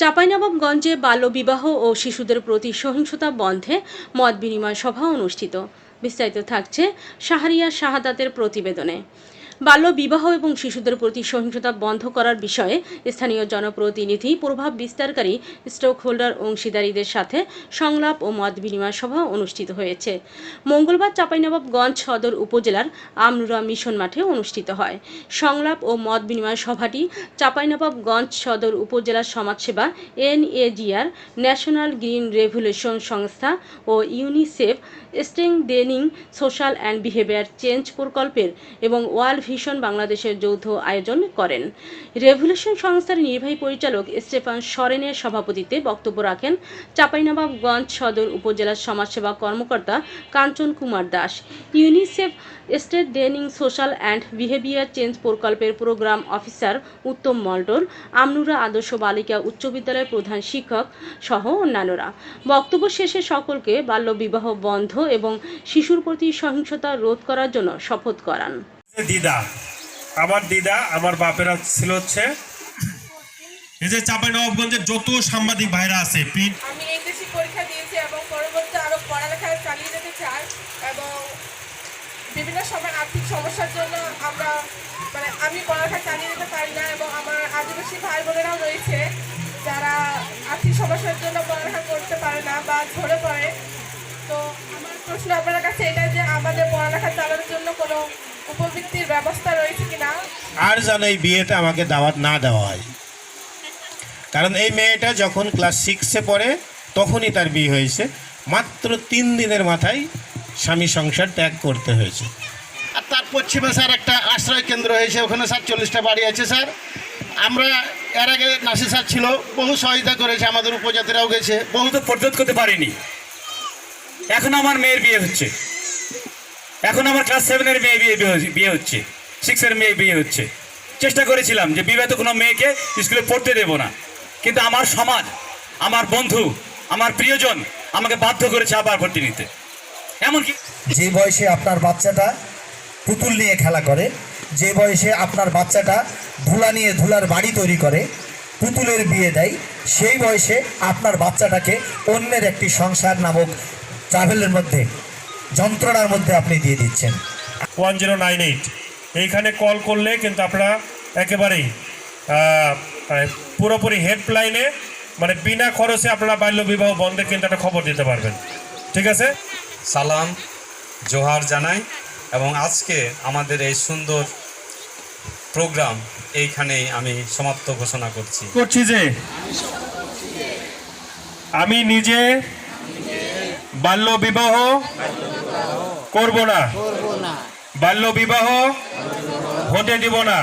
চাঁপাইনবাবগঞ্জে বাল্যবিবাহ ও শিশুদের প্রতি সহিংসতা বন্ধে মত বিনিময় সভা অনুষ্ঠিত। বিস্তারিত থাকছে শাহরিয়া শাহাদাতের প্রতিবেদনে। বাল্য বিবাহ এবং শিশুদের প্রতি সহিংসতা বন্ধ করার বিষয়ে স্থানীয় জনপ্রতিনিধি প্রভাব বিস্তারকারী স্টক হোল্ডার অংশীদারীদের সাথে সংলাপ ও মত বিনিময় সভা অনুষ্ঠিত হয়েছে। মঙ্গলবার চাঁপাইনবাবগঞ্জ সদর উপজেলার আমনুরা মিশন মাঠে অনুষ্ঠিত হয়। সংলাপ ও মত বিনিময় সভাটি চাঁপাইনবাবগঞ্জ সদর উপজেলার সমাজসেবা এনএজিআর ন্যাশনাল গ্রিন রেভলিউশন সংস্থা ও UNICEF strengthening social and behaviour change প্রকল্পের এবং ওয়ার্ল্ড ভিশন বাংলাদেশের যৌথ আয়োজন করেন। রেভলিউশন সংস্থার নির্বাহী পরিচালক স্টেফান সরেনের সভাপতিত্বে বক্তব্য রাখেন চাঁপাইনবাবগঞ্জ সদর উপজেলার সমাজসেবা কর্মকর্তা কাঞ্চন কুমার দাস। ইউনিসেফ স্টেট ডেনিং সোশ্যাল অ্যান্ড বিহেভিয়ার চেঞ্জ প্রকল্পের প্রোগ্রাম অফিসার উত্তম মল্ডল আমনুরা আদর্শ বালিকা উচ্চ বিদ্যালয়ের প্রধান শিক্ষক সহ অন্যান্যরা। বক্তব্য শেষে সকলকে বাল্যবিবাহ বন্ধ এবং শিশুর প্রতি সহিংসতা রোধ করার জন্য শপথ করান। দিদা। আমার দিদা আমার বাপেরা ছিল হচ্ছে এই যে চাপাই নবাবগঞ্জের যত সাংবাদিক ভাইরা আছে প্রিন্ট আমি ইংরেজি পরীক্ষা দিয়েছি এবং পরবর্তী আরও পড়ালেখা চালিয়ে যেতে চাই এবং বিভিন্ন সময় আর্থিক সমস্যার জন্য আমরা মানে আমি পড়ালেখা চালিয়ে যেতে পারি না এবং আমার আদিবাসী ভাই বোনেরাও রয়েছে যারা আর্থিক সমস্যার জন্য পড়ালেখা করতে পারে না বা ঝরে পড়ে। তো প্রশ্ন আপনার কাছে এটাই যে আমাদের পড়ালেখা চালানোর জন্য কোনো উপবৃত্তির ব্যবস্থা রয়েছে কিনা? আর যেন এই বিয়েটা আমাকে দাওয়াত না দেওয়া হয়। কারণ এই মেয়েটা যখন ক্লাস সিক্সে পড়ে তখনই তার বিয়ে হয়েছে। মাত্র তিন দিনের মাথায় স্বামী সংসার ত্যাগ করতে হয়েছে। আর তার পশ্চিমে স্যার একটা আশ্রয় কেন্দ্র হয়েছে ওখানে স্যার চল্লিশটা বাড়ি আছে স্যার। আমরা এর আগে নাসি স্যার ছিল বহু সহায়তা করেছে আমাদের উপজাতিরাও গেছে। বহু তো প্রতিরোধ করতে পারিনি। এখন আমার মেয়ের বিয়ে হচ্ছে। এখন আমার ক্লাস সেভেনের মেয়ে বিয়ে বিয়ে হচ্ছে- সিক্সের মেয়ে বিয়ে হচ্ছে। চেষ্টা করেছিলাম যে বিবাহিত কোনো মেয়েকে স্কুলে পড়তে দেব না। কিন্তু আমার সমাজ, আমার বন্ধু, আমার প্রিয়জন আমাকে বাধ্য করেছে আবার ভর্তি নিতে। এমনকি যে বয়সে আপনার বাচ্চাটা পুতুল নিয়ে খেলা করে, যে বয়সে আপনার বাচ্চাটা ধুলা নিয়ে ধুলার বাড়ি তৈরি করে, পুতুলের বিয়ে দেয়, সেই বয়সে আপনার বাচ্চাটাকে অন্যের একটি সংসার নামক ট্রাভেলের মধ্যে যন্ত্রণার মধ্যে আপনি দিয়ে দিচ্ছেন। One zero nine eight. এইখানে কল করলে কিন্তু আপনারা একেবারেই পুরোপুরি হেল্পলাইনে মানে বিনা খরচে আপনারা বাল্যবিবাহ বন্ধে কিন্তু একটা খবর দিতে পারবেন। ঠিক আছে? সালাম জোহার জানাই এবং আজকে আমাদের এই সুন্দর প্রোগ্রাম এইখানেই আমি সমাপ্ত ঘোষণা করছি। করছি যে আমি নিজে বাল্য বিবাহ করব না। বাল্য বিবাহ হতে দিব না।